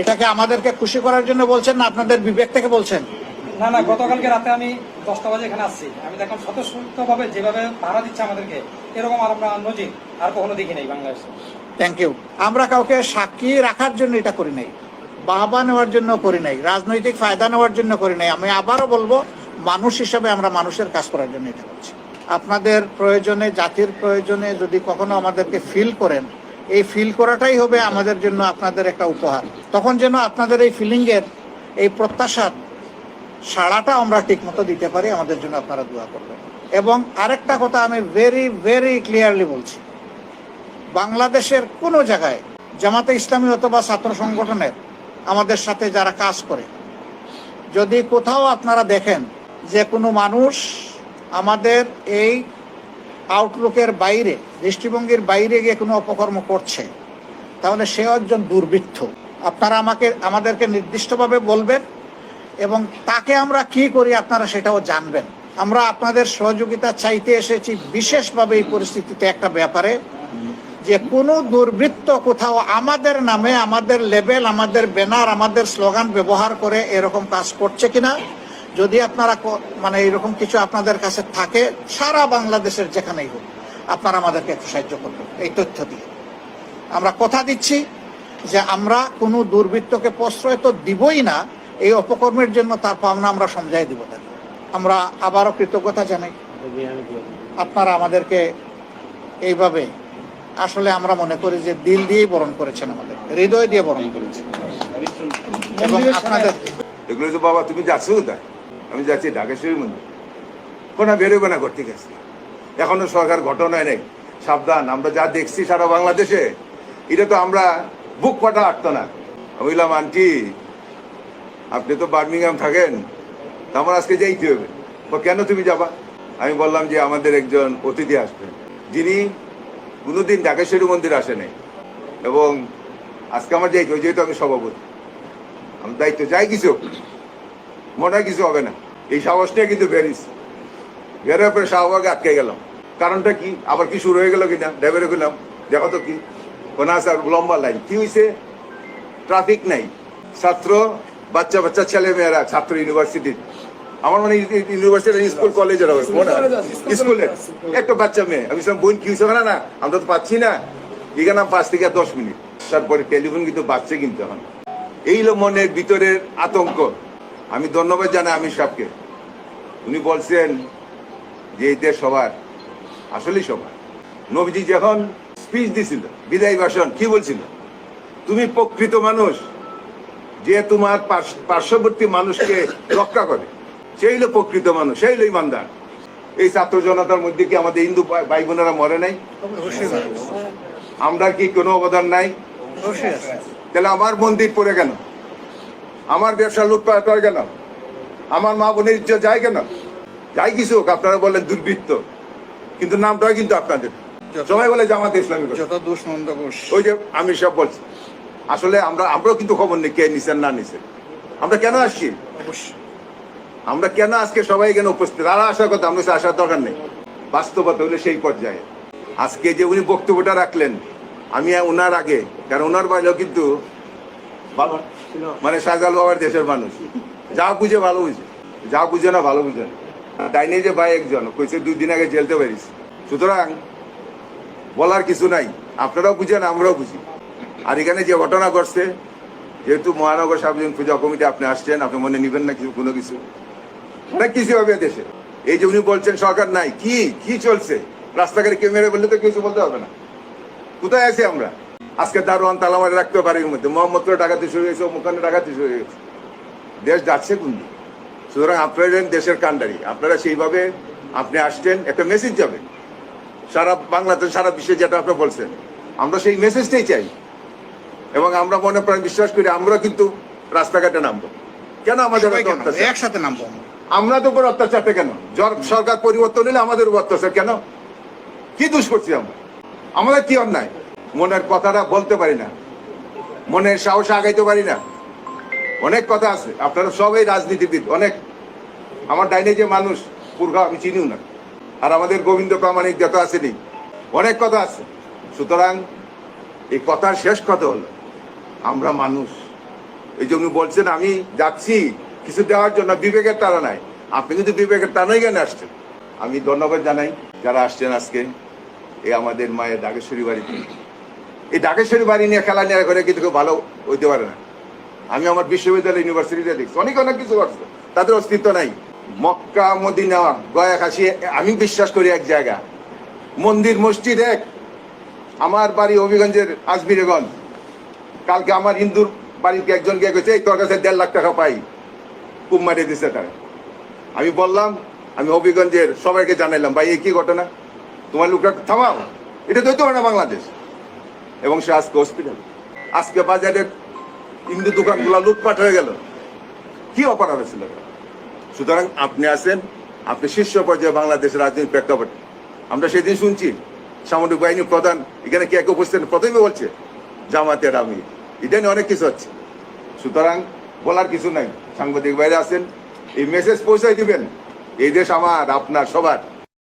এটাকে আমাদেরকে খুশি করার জন্য বলছেন না আপনাদের বিবেক থেকে বলছেন? না না গতকালকে রাতে আমি দশটা বাজে এখানে আসছি। আমি দেখলাম স্বতঃস্ফূর্ত ভাবে যেভাবে ভাড়া দিচ্ছে আমাদেরকে এরকম আর আমরা নজির আর কখনো দেখি নাই বাংলাদেশে। থ্যাংক ইউ আমরা কাউকে সাক্ষী রাখার জন্য এটা করি নাই বাহবা নেওয়ার জন্য করি নাই রাজনৈতিক ফায়দা নেওয়ার জন্য করি নাই। আমি আবারও বলব মানুষ হিসাবে আমরা মানুষের কাজ করার জন্য এটা করছি। আপনাদের প্রয়োজনে জাতির প্রয়োজনে যদি কখনো আমাদেরকে ফিল করেন এই ফিল করাটাই হবে আমাদের জন্য আপনাদের একটা উপহার। তখন যেন আপনাদের এই ফিলিংয়ের এই প্রত্যাশার সাড়াটা আমরা ঠিকমতো দিতে পারি, আমাদের জন্য আপনারা দোয়া করবেন। এবং আরেকটা কথা আমি ভেরি ভেরি ক্লিয়ারলি বলছি। বাংলাদেশের কোনো জায়গায় জামাতে ইসলামী অথবা ছাত্র সংগঠনের আমাদের সাথে যারা কাজ করে, যদি কোথাও আপনারা দেখেন যে কোনো মানুষ আমাদের এই আউটলুকের বাইরে, দৃষ্টিভঙ্গির বাইরে গিয়ে কোনো অপকর্ম করছে, তাহলে সে একজন দুর্বৃত্ত। আপনারা আমাকে, আমাদেরকে নির্দিষ্টভাবে বলবেন এবং তাকে আমরা কি করি আপনারা সেটাও জানবেন। আমরা আপনাদের সহযোগিতা চাইতে এসেছি বিশেষভাবে এই পরিস্থিতিতে একটা ব্যাপারে, যে কোনো দুর্বৃত্ত কোথাও আমাদের নামে, আমাদের লেবেল আমাদের ব্যানার আমাদের স্লোগান ব্যবহার করে এরকম কাজ করছে কিনা যদি আপনারা মানে এরকম কিছু আপনাদের কাছে থাকে সারা বাংলাদেশের যেখানেই হোক আপনারা আমাদেরকে একটু সাহায্য করবেন এই তথ্য দিয়ে। আমরা কথা দিচ্ছি যে আমরা কোনো দুর্বৃত্তকে প্রশ্রয় তো দিবই না এই অপকর্মের জন্য তার পাওনা আমরা সমঝাই দিব তাকে। আমরা আবারও কৃতজ্ঞতা জানাই। আপনারা আমাদেরকে এইভাবে আসলে আমরা মনে করি যে দিল দিয়েই বরণ করেছেন আমাদের হৃদয় দিয়ে বরণ করেছেন। এবং আপনাদের এগুলো তো বাবা তুমি যাচ্ছ কোথায়? আমি যাচ্ছি ঢাকেশ্বরী মন্দির। কোনো বেরোবে না করতে গেছে এখনও সরকার ঘটনা নেই। সাবধান, আমরা যা দেখছি সারা বাংলাদেশে, এটা তো আমরা বুক পাটা আটতো না। আমি বললাম, আন্টি, আপনি তো বার্মিংহাম থাকেন আমার আজকে যাইতে হবে। তো কেন তুমি যাবা? আমি বললাম যে, আমাদের একজন অতিথি আসবেন। যিনি কোনোদিন ঢাকেশ্বরী মন্দির আসেনি এবং আজকে আমার যাইতে যেহেতু আমি সভাপতি। আমি দায়িত্ব যাই কিছু মনে হয় কিছু হবে না। এই সাহসটা কিন্তু বেরিস। বেরোয় পরে শাহবাগে আটকে গেলাম। কারণটা কি? আবার কি শুরু হয়ে গেল কিনা? ড্রাইভারে গেলাম দেখো তো কি? কোন স্যার লম্বা লাইন। কি হয়েছে ট্রাফিক নাই। ছাত্র বাচ্চা বাচ্চা ছেলে মেয়েরা ছাত্র ইউনিভার্সিটির আমার মানে ইউনিভার্সিটি স্কুল কলেজের হবে। মনে স্কুলের একটা বাচ্চা মেয়ে। আমি বললাম, বোন কি হয়েছে না না? আমরা তো পাচ্ছি না। এখানে পাঁচ থেকে দশ মিনিট। তারপরে টেলিফোন কিন্তু বাচ্চা কিন্তু এখন। এইলো মনের ভিতরের আতঙ্ক। আমি ধন্যবাদ জানাই আমি সাহেবকে। উনি বলছেন যে এই দেশ সবার আসলেই সবার। নবীজি যখন স্পিচ দিছিল বিদায় ভাষণ কি বলছিল? তুমি প্রকৃত মানুষ যে তোমার পার্শ্ববর্তী মানুষকে রক্ষা করে সেই হলো প্রকৃত মানুষ সেই হলো ইমানদার। এই ছাত্র জনতার মধ্যে কি আমাদের হিন্দু ভাই- বোনেরা মরে নাই? আমরা কি কোনো অবদান নাই? তাহলে আমার মন্দির পড়ে কেন? আমার ব্যবসা লুটপাট করে কেন? আমার মা বোনের ইজ্জত যায় কেন? যাই কিছু হোক আপনারা বললেন দুর্বৃত্ত। কিন্তু নামটাও কিন্তু আপনাদের। সবাই বলে জামাতে ইসলামী। যত ওই যে আমি সব বলছি। আসলে আমরা আমরাও কিন্তু খবর নেই কে নিছেন না নিছেন আমরা কেন আসছি? আমরা কেন আজকে সবাই এখানে উপস্থিত? আর আসার কথা আমরা আসার দরকার নেই। বাস্তবতা হলে সেই পর্যায়ে। আজকে যে উনি বক্তব্যটা রাখলেন আমি ওনার আগে কারণ ওনার বাইরেও কিন্তু মানে সাজাল বাবার দেশের মানুষ। যা বুঝে ভালো বুঝে যা বুঝে না ভালো বুঝে না। ডাইনে যে ভাই একজন, কইছে দুই দিন আগে জেলতে পারিস সুতরাং বলার কিছু নাই। আপনারাও বুঝেন আমরাও বুঝি আর এখানে যে ঘটনা ঘটছে, যেহেতু মহানগর সার্বজনীন পূজা কমিটি আপনি আসছেন, আপনি মনে নিবেন না কিছু, কোনো কিছু। অনেক কিছু হবে দেশে। এই যে উনি বলছেন সরকার নাই। কি কি চলছে? রাস্তাঘাটে কেউ মেরে বললে তো কিছু বলতে হবে না। কোথায় আছি আমরা? আজকে দারোয়ান তালামারে রাখতে পারি মধ্যে। মোহাম্মদপুরে ডাকাতি শুরু হয়েছে মুখানে ডাকাতি শুরু হয়ে গেছে দেশ যাচ্ছে কোন দিকে? সুতরাং আপনারা দেশের কান্ডারি আপনারা সেইভাবে আপনি আসছেন একটা মেসেজ যাবে। সারা বাংলাতে সারা বিশ্বে যেটা আপনি বলছেন আমরা সেই মেসেজটাই চাই। এবং আমরা মনে প্রাণ বিশ্বাস করি আমরা কিন্তু রাস্তাঘাটে নামবো। কেন আমাদের? একসাথে নামবো আমরা। তো উপর অত্যাচারটা কেন? সরকার পরিবর্তন হলে আমাদের উপর অত্যাচার কেন? কি দোষ করছি আমরা? আমাদের কি অন্যায়? মনের কথাটা বলতে পারি না। মনের সাহস আগাইতে পারি না। অনেক কথা আছে। আপনারা সবাই রাজনীতিবিদ, অনেক। আমার ডাইনে যে মানুষ, পুরগা, আমি চিনিও না। আর আমাদের গোবিন্দ প্রামাণিক যত আসেনি অনেক কথা আছে। সুতরাং এই কথার শেষ কথা হলো, আমরা মানুষ। এই জন্য বলছেন, আমি যাচ্ছি, কিছু দেওয়ার জন্য বিবেকের টানা নাই আপনি কিন্তু বিবেকের টানাই কেন আসছেন? আমি ধন্যবাদ জানাই যারা আসছেন আজকে এই আমাদের মায়ের ডাকেশ্বরী বাড়িতে। এই ডাকেশ্বরী বাড়ি নিয়ে খেলা নিয়ে করে কিন্তু ভালো হইতে পারে না। আমি আমার বিশ্ববিদ্যালয় ইউনিভার্সিটিতে দেখছি। অনেক অনেক কিছু করছে। তাদের অস্তিত্ব নাই। মক্কা, মদিনা, গয়া, কাশি, আমি বিশ্বাস করি এক জায়গা। মন্দির, মসজিদ এক। আমার বাড়ি হবিগঞ্জের আজমিরেগঞ্জ। কালকে আমার হিন্দুর বাড়িতে একজন গিয়ে গেছে তোর কাছে দেড় লাখ টাকা পাই। কুম মারিয়ে দিচ্ছে তারা। আমি বললাম, আমি হবিগঞ্জের সবাইকে জানাইলাম, ভাই, এই কি ঘটনা? তোমার লোকটা থামাও। এটা তো না বাংলাদেশ? এবং সে আজকে হসপিটাল আজকে বাজারের হিন্দু দোকানগুলো লুটপাট হয়ে গেল। কি অপরাধ হয়েছিল? সুতরাং আপনি আছেন, আপনি শীর্ষ পর্যায়ে বাংলাদেশের রাজনৈতিক প্রেক্ষাপটে। আমরা সেদিন শুনছি, সামরিক বাহিনী প্রধান, এখানে কে কে উপস্থিত প্রথমে বলছে জামাতের আমি এটা নিয়ে অনেক কিছু হচ্ছে। সুতরাং বলার কিছু নাই। সাংবাদিক বাইরে আছেন, এই মেসেজ পৌঁছাই দিবেন। এই দেশ আমার, আপনার, সবার।